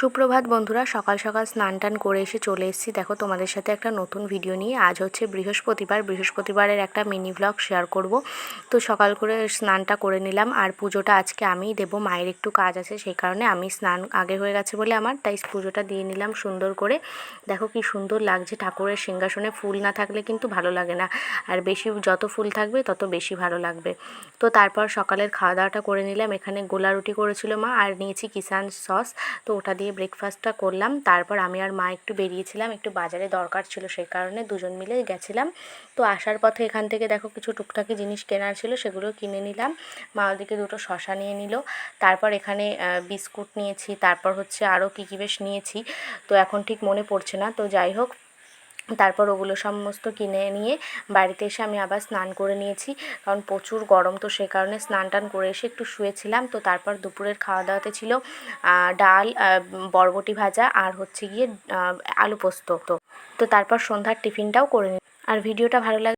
সুপ্রভাত বন্ধুরা, সকাল সকাল স্নান টান করে এসে চলে এসেছি। দেখো, তোমাদের সাথে একটা নতুন ভিডিও নিয়ে। আজ হচ্ছে বৃহস্পতিবার। বৃহস্পতিবারের একটা মিনি ব্লগ শেয়ার করব। তো সকাল করে স্নানটা করে নিলাম। আর পুজোটা আজকে আমিই দেবো। মায়ের একটু কাজ আছে, সেই কারণে আমি স্নান আগে হয়ে গেছে বলে আমার, তাই পুজোটা দিয়ে নিলাম সুন্দর করে। দেখো, কি সুন্দর লাগছে ঠাকুরের সিংহাসনে। ফুল না থাকলে কিন্তু ভালো লাগে না। আর বেশি যত ফুল থাকবে, তত বেশি ভালো লাগবে। তো তারপর সকালের খাওয়া দাওয়াটা করে নিলাম। এখানে গোলা রুটি করেছিল মা, আর নিয়েছি কিষান সস। তো ওটা দিয়ে ব্রেকফাস্টটা করলাম। তারপর আমি আর মা একটু বেরিয়েছিলাম, একটু বাজারে দরকার ছিল সেই কারণে দুজন মিলে গেছিলাম। তো আসার পথে এখান থেকে দেখো কিছু টুকটাকি জিনিস কেনার ছিল সেগুলো কিনে নিলাম। মা ওদিকে দুটো শশা নিয়ে নিল। তারপর এখানে বিস্কুট নিয়েছি। তারপর হচ্ছে আরও কী কী বেশ নিয়েছি। তো এখন ঠিক মনে পড়ছে না। তো যাই হোক তারপর ওগুলো সমস্ত কিনে নিয়ে বাড়িতে এসে আমি আবার স্নান করে নিয়েছি। কারণ প্রচুর গরম তো সে কারণে স্নান টান করে এসে একটু শুয়েছিলাম। তো তারপর দুপুরের খাওয়া দাওয়াতে ছিল ডাল বরবটি ভাজা আর হচ্ছে গিয়ে আলু পোস্ত। তো তো তারপর সন্ধ্যার টিফিনটাও করে নিই আর ভিডিওটা ভালো লাগে